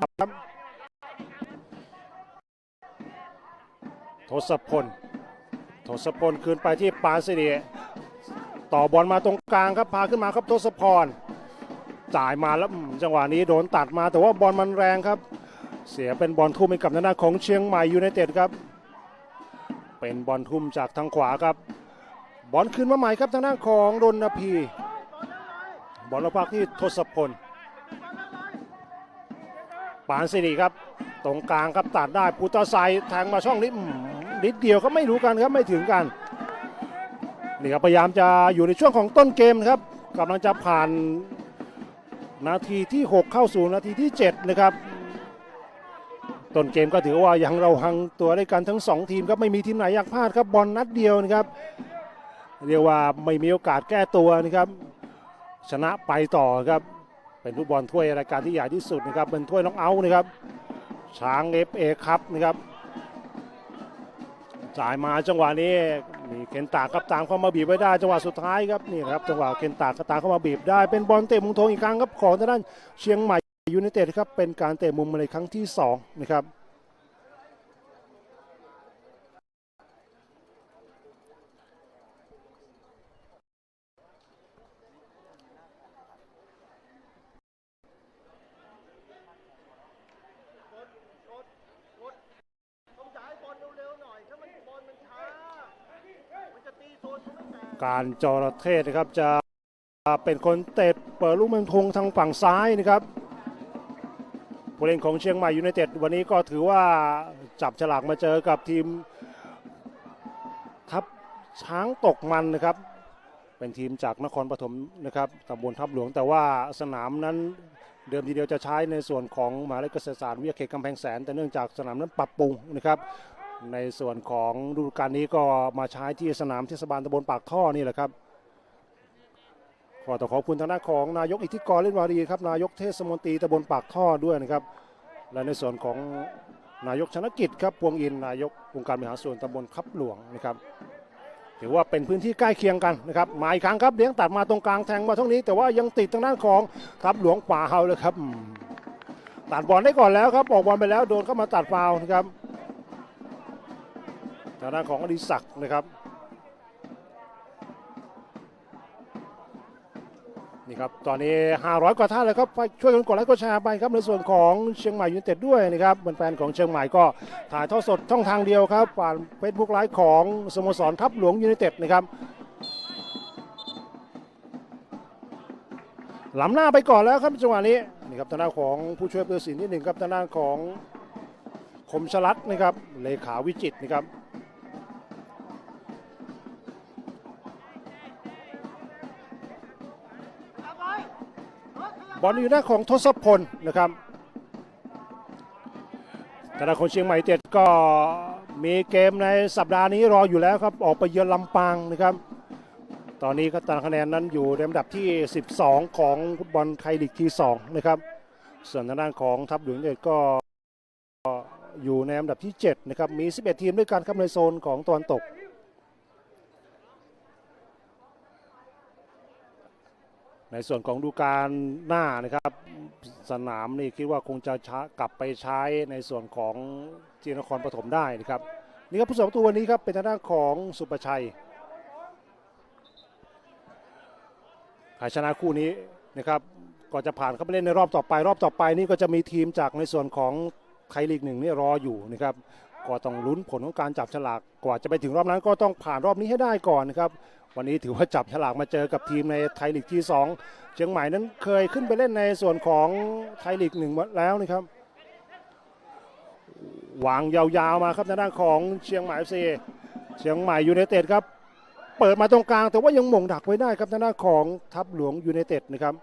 ครับทศพลทศพลคืนไปที่ปานสิริต่อบอลมาตรงกลางครับพาขึ้นมาครับทศพรจ่ายมาแล้วจังหวะนี้โดนตัดมาแต่ว่าบอลมันแรงครับ เสียเป็นบอลทุ่มให้กับทางด้าของเชียงใหม่ยูไนเต็ดครับ เป็นบอลทุ่มจากทางขวาครับ บอลขึ้นมาใหม่ครับทางด้านของรณพีบอลราพักที่ทศพล ปานสิริครับ ตรงกลางครับตัดได้พุทธไซแทงมาช่องนี้นิดเดียวก็ไม่รู้กันครับไม่ถึงกันนี่ครับพยายามจะอยู่ในช่วงของต้นเกมนะครับกำลังจะผ่านนาทีที่ 6 เข้าสู่นาทีที่ 7 นะครับ ต้นเกมก็ถือว่ายังเราหังตัวด้วยกันทั้ง 2 ทีมครับไม่มีทีมไหนอยากพลาดครับบอลนัดเดียวนะครับ เรียกว่าไม่มีโอกาสแก้ตัวนะครับ ชนะไปต่อครับ เป็นฟุตบอลถ้วยรายการที่ใหญ่ที่สุดนะครับเป็นถ้วยน้องเอาท์นะครับช้างเอฟเอครับนะครับจ่ายมาจังหวะนี้มีเคนตาครับตามเข้ามาบีบไว้ได้จังหวะสุดท้ายครับนี่ครับจังหวะเคนตาก็ตามเข้ามาบีบได้เป็นบอลเตะมุมทงอีกครั้งครับของทางด้านเชียงใหม่ยูไนเต็ดครับเป็นการเตะมุมในครั้งที่สองนะครับ ต้องจ่ายบอลเร็วๆหน่อย ถ้ามันบอลมันช้า มันจะตีโซนเขาไม่แต การจระเข้นะครับจะเป็นคนเตะเปิดลูกเมืองทงทางฝั่งซ้ายนะครับผู้เล่นของเชียงใหม่ยูไนเต็ดวันนี้ก็ถือว่าจับฉลากมาเจอกับทีมทัพช้างตกมันนะครับ เป็นทีมจากนครปฐมนะครับตำบลทับหลวง แต่ว่าสนามนั้นเดิมทีเดียวจะใช้ในส่วนของมหาวิทยาลัยเกษตรศาสตร์วิทยาเขตกำแพงแสน แต่เนื่องจากสนามนั้นปรับปรุงนะครับ ในส่วนของฤดูกาลนี้ก็มาใช้ที่สนามเทศบาลตำบลปากท่อนี่แหละครับ ขอต้องขอบคุณทางด้านของนายกอิทธิกรเล่นวารีครับนายกเทศมนตรีตำบลปากท่อด้วยนะครับ และในส่วนของนายกชนกิจครับพวงอินนายกองค์การบริหารส่วนตำบลคับหลวงนะครับถือว่าเป็นพื้นที่ใกล้เคียงกันนะครับมาอีกครั้งครับเลี้ยงตัดมาตรงกลางแทงมาท่านี้ แต่ว่ายังติดทางด้านของทับหลวงป่าเฮาเลยครับตัดบอลได้ก่อนแล้วครับออกบอลไปแล้วโดนเข้ามาตัดฟาวล์นะครับ ทางด้านของอดิศักดิ์นะครับ นี่ครับ ตอนนี้ 500 กว่าท่านเลยครับไปช่วยกันกดไลค์กดแชร์ไปครับในส่วนของเชียงใหม่ยูไนเต็ดด้วยนะครับแฟนๆของเชียงใหม่ก็ถ่ายทอดสดช่องทางเดียวครับผ่านเฟซบุ๊กไลฟ์ของสโมสรทัพหลวงยูไนเต็ดนะครับล้ำหน้าไปก่อนแล้วครับจังหวะนี้นี่ครับทางด้านของผู้ช่วยผู้ตัดสินที่หนึ่งครับทางด้านของคมชลัดนะครับเลขาวิจิตนะครับ บอลอยู่หน้าของทศพลนะครับธนาคารเชียงใหม่เจ็ดก็มีเกมในสัปดาห์นี้รออยู่แล้วครับ ออกไปเยือนลำปางนะครับ ตอนนี้ก็ตารางคะแนนนั้นอยู่ในอันดับที่ 12 ของฟุตบอลไทยลีกที่2นะครับส่วนทางด้านของทัพหลวงเด็ดก็อยู่ในอันดับที่ 7 นะครับ มี 11 ทีมด้วยกันครับในโซนของตะวันตก ในส่วนของดูการหน้านะครับ สนามนี่คิดว่าคงจะชกลับไปใช้ในส่วนของจีนครปฐมได้นะครับ นี่ครับผู้สาปรตูวันนี้ครับเป็นทางด้านของสุประชัยใครชนะคู่นี้นะครับก็จะผ่านเข้าไปเล่นในรอบต่อไป รอบต่อไปนี่ก็จะมีทีมจากในส่วนของไทยลีกหนึ่งนี่รออยู่นะครับ ก็ต้องลุ้นผลของการจับฉลากกว่าจะไปถึงรอบนั้นก็ต้องผ่านรอบนี้ให้ได้ก่อนนะครับวันนี้ถือว่าจับฉลากมาเจอกับทีมในไทยลีกที่ 2 เชียงใหม่นั้นเคยขึ้นไปเล่นในส่วนของไทยลีกหนึ่งแล้วนะครับวางยาวๆมาครับทางด้านของเชียงใหม่เอฟซีเชียงใหม่ยูไนเต็ดครับ เปิดมาตรงกลางแต่ว่ายังหม่งดักไว้ได้ครับทางด้านของทัพหลวงยูไนเต็ดนะครับ